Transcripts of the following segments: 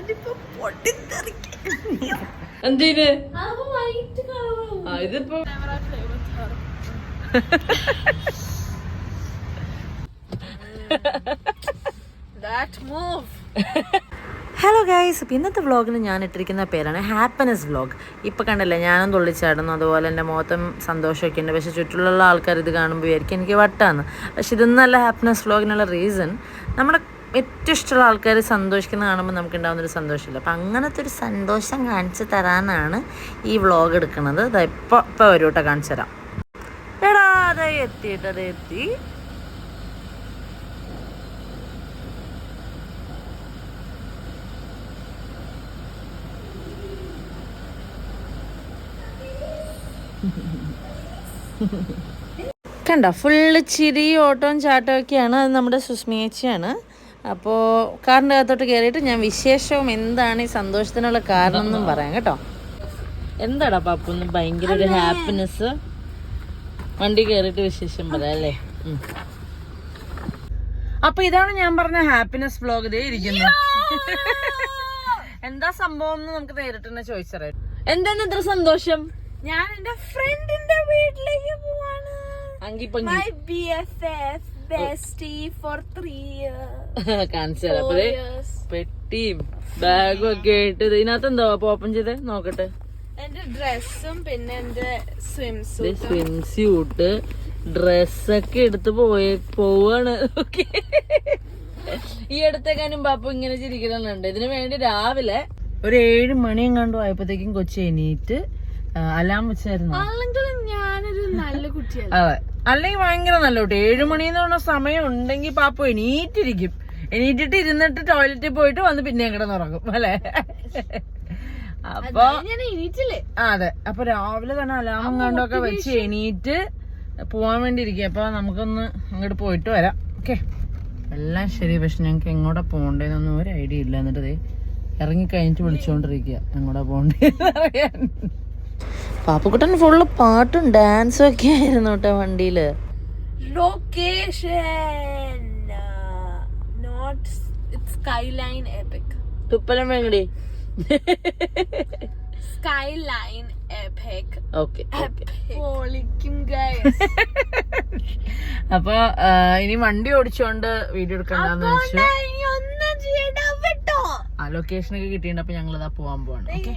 ഞാനിപ്പോ പൊട്ടിത്തെറിക്കും. എന്തിന്? ഇതിപ്പോ ഹലോ ഗൈസ് അപ്പോൾ ഇന്നത്തെ വ്ളോഗിന് ഞാൻ ഇട്ടിരിക്കുന്ന പേരാണ് ഹാപ്പിനെസ് വ്ളോഗ് ഇപ്പം കണ്ടല്ലേ ഞാനും തുള്ളിച്ചാടുന്നു അതുപോലെ എന്റെ മുഖത്തും സന്തോഷമൊക്കെ ഉണ്ട്. പക്ഷേ ചുറ്റിലുള്ള ആൾക്കാർ ഇത് കാണുമ്പോൾ വിചാരിക്കും എനിക്ക് വട്ടാന്ന്. പക്ഷെ ഇതൊന്നല്ല ഹാപ്പിനെസ് വ്ളോഗിനുള്ള റീസൺ നമ്മുടെ ഏറ്റവും ഇഷ്ടമുള്ള ആൾക്കാർ സന്തോഷിക്കുന്ന കാണുമ്പോൾ നമുക്ക് ഉണ്ടാകുന്ന ഒരു സന്തോഷമില്ല. അപ്പം അങ്ങനത്തെ ഒരു സന്തോഷം കാണിച്ചു തരാനാണ് ഈ വ്ളോഗ് എടുക്കുന്നത്. ഇതാ ഇപ്പോൾ ഇപ്പോൾ ഒരു വട്ടം കാണിച്ചു തരാം. എടാ അതെ എത്തിയിട്ട് അത് എത്തി. കണ്ട ഫുള്ള് ചിരി ഓട്ടവും ചാട്ടവും ഒക്കെയാണ്. അത് നമ്മുടെ സുസ്മിയേച്ചിയാണ്. അപ്പോൾ കാറിന്റെ അകത്തോട്ട് കയറിയിട്ട് ഞാൻ വിശേഷവും എന്താണ് ഈ സന്തോഷത്തിനുള്ള കാരണം എന്നും പറയാം കേട്ടോ. എന്താടാ പാപ്പൊന്ന് ഭയങ്കര ഒരു ഹാപ്പിനെസ് വണ്ടി കയറിയിട്ട് വിശേഷം പറയാം അല്ലേ? അപ്പൊ ഇതാണ് ഞാൻ പറഞ്ഞ ഹാപ്പിനെസ് വ്ലോഗ് ഇതേ ഇരിക്കുന്നു എന്താ സംഭവം എന്ന് നമുക്ക് നേരിട്ട് തന്നെ ചോദിച്ചറിയാം. എന്താണ് ഇത്ര സന്തോഷം? ഞാൻ എന്റെ ഫ്രണ്ടിന്റെ വീട്ടിലേക്ക് പോവാണ്. അങ്കി പൊങ്കി ബെസ്റ്റി ഫോർ ത്രീ ഇയേഴ്സ് കാണിച്ചു തരാം അപ്പൊ പെട്ടിയും ബാഗും ഒക്കെ ആയിട്ട് ഇതിനകത്ത് എന്തോ ഓപ്പൺ ചെയ്ത്? നോക്കട്ടെ. എന്റെ ഡ്രസ്സും പിന്നെ എന്റെ സ്വിം സ്വിം സ്യൂട്ട് ഡ്രസ്സൊക്കെ എടുത്ത് പോയി പോവാണ്. ഓക്കെ. ഈ അടുത്തേക്കാനും പാപ്പ ഇങ്ങനെ ചിരിക്കുന്നുണ്ട് ഇതിനു വേണ്ടി രാവിലെ ഒരു ഏഴ് മണിയും കണ്ടു ആയപ്പോഴത്തേക്കും കൊച്ചി എണീറ്റ് അലാം വെച്ചായിരുന്നു. അല്ലെങ്കിൽ ഞാനൊരു നല്ല കുട്ടിയാണ് അതെ. അല്ലെങ്കിൽ ഭയങ്കര നല്ല കുട്ടി ഏഴു മണി എന്ന് പറഞ്ഞ സമയം ഉണ്ടെങ്കിൽ പാപ്പു എണീറ്റിരിക്കും. എണീറ്റിട്ട് ഇരുന്നിട്ട് ടോയ്ലറ്റിൽ പോയിട്ട് വന്ന് പിന്നെ കിടന്നുറങ്ങും അല്ലേ? അപ്പൊ അതെ അപ്പൊ രാവിലെ തന്നെ അലാമം കണ്ടൊക്കെ വെച്ച് എണീറ്റ് പോവാൻ വേണ്ടി ഇരിക്കുക അപ്പൊ നമുക്കൊന്ന് അങ്ങോട്ട് പോയിട്ട് വരാം. ഓക്കെ. എല്ലാം ശരി പക്ഷെ ഞങ്ങക്ക് എങ്ങോട്ടാ പോണ്ടേന്നൊന്നും ഒരു ഐഡിയ ഇല്ല. എന്നിട്ട് ഇറങ്ങി കഴിഞ്ഞിട്ട് വിളിച്ചോണ്ടിരിക്കുക എങ്ങോട്ടാ പോണ്ടേന്ന് അറിയാൻ. പാപ്പക്കുട്ടൻ ഫുള്ള് പാട്ടും ഡാൻസും ഒക്കെ ആയിരുന്നു കേട്ടോ വണ്ടിയിൽ. ലൊക്കേഷൻ നോട്ട് സ്കൈലൈൻ എപിക് തുപ്പലം വേങ്ങടി. സ്കൈലൈൻ എപ്പിക് ഓക്കെ പൊളിക്കും ഗൈസ് അപ്പൊ ഇനി വണ്ടി ഓടിച്ചോണ്ട് വീഡിയോ എടുക്കണ്ടെന്ന് വെച്ചു ആ ലൊക്കേഷൻ ഒക്കെ കിട്ടിയിട്ടുണ്ട്. അപ്പൊ ഞങ്ങളിതാ പോവാൻ പോവാണ്. ഓക്കെ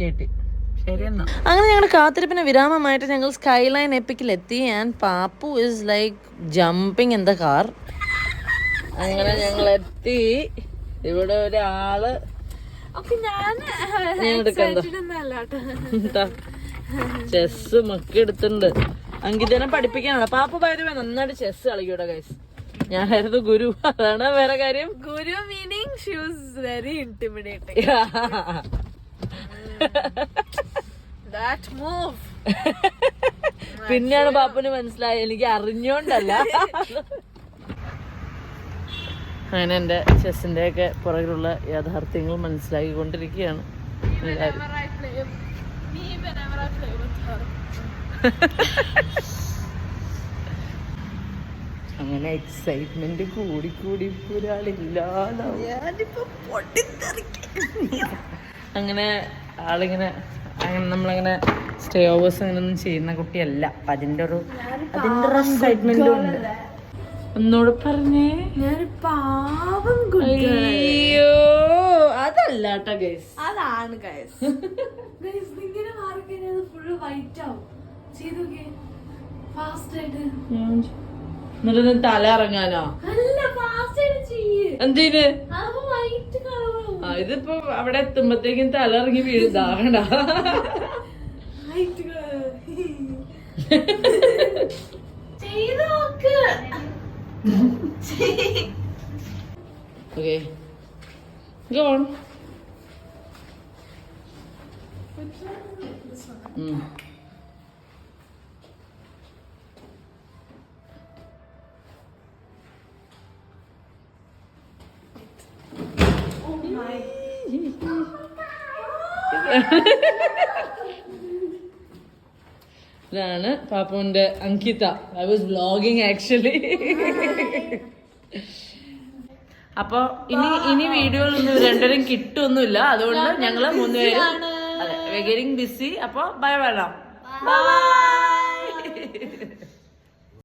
കേട്ടി. അങ്ങനെ ഞങ്ങൾ കാത്തിരിപ്പിന് വിരാമമായിട്ട് ഞങ്ങൾ സ്കൈ ലൈൻ എപ്പിക്കിൽ എത്തി. And Pappu is like jumping in the car അങ്ങനെ ഞങ്ങൾ എത്തി. ഇവിടെ ഒരാൾ. ചെസ് എടുത്തിട്ടുണ്ട്. അങ്കിതനെ പഠിപ്പിക്കാനാണ്. പാപ്പ പയറുവേ നന്നായിട്ട് ചെസ് കളിക്കൂടെ ഗൈസ് ഞാനായിരുന്നു ഗുരു. അതാണ് വേറെ കാര്യം. Guru meaning shoes very intimidating പിന്നെയാണ് പാപ്പന് മനസ്സിലായത്. എനിക്ക് അറിഞ്ഞോണ്ടല്ല. അങ്ങനെ എന്റെ ചെസ്സിന്റെ ഒക്കെ പുറകിലുള്ള യാഥാർത്ഥ്യങ്ങൾ മനസ്സിലാക്കിക്കൊണ്ടിരിക്കുകയാണ്. കൊണ്ടിരിക്കുകയാണ്. അങ്ങനെ എക്സൈറ്റ്മെന്റ് കൂടി കൂടി പൊട്ടിത്തെറിക്കും. അങ്ങനെ ആളിങ്ങനെ അങ്ങനെ നമ്മളങ്ങനെ സ്റ്റേ ഓവേഴ്സ് അങ്ങനെ ഒന്നും ചെയ്യുന്ന കുട്ടിയല്ല. അപ്പൊ അതിന്റെ ഒരു അതിന്റെ ഒരു എക്സൈറ്റ്മെന്റും ഉണ്ട്. ഒന്നുകൂടെ പറഞ്ഞേ. ഞാൻ പാവം അയ്യോ അതല്ല കേട്ടോ ഗൈസ് അതാണ് ഗൈസ് ഗൈസ് ഇങ്ങനെ മാറി കഴിഞ്ഞാൽ ഫുൾ വൈറ്റ് ആവും. ചെയ്തു ഫാസ്റ്റ് ആയിട്ട്. എന്നിട്ട് തല ഇറങ്ങാനോ? അല്ല ഫാസ്റ്റ് ആയിട്ട് ചെയ്യേ. എന്തിന് അപ്പൊ വൈറ്റ് കളറാവും ആ ഇതിപ്പോ അവിടെ എത്തുമ്പത്തേക്കും തല ഇറങ്ങി വീഴുതാകണ്ട ഓക്കെ Go ഇതാണ് പാപ്പുവിന്റെ Ankita. I was vlogging actually അപ്പൊ ഇനി ഇനി വീഡിയോയിൽ ഒന്നും രണ്ടുപേരും കിട്ടുമൊന്നുമില്ല അതുകൊണ്ട് ഞങ്ങൾ മൂന്നുപേരും ബിസി അപ്പൊ ബൈ വേണം Bye.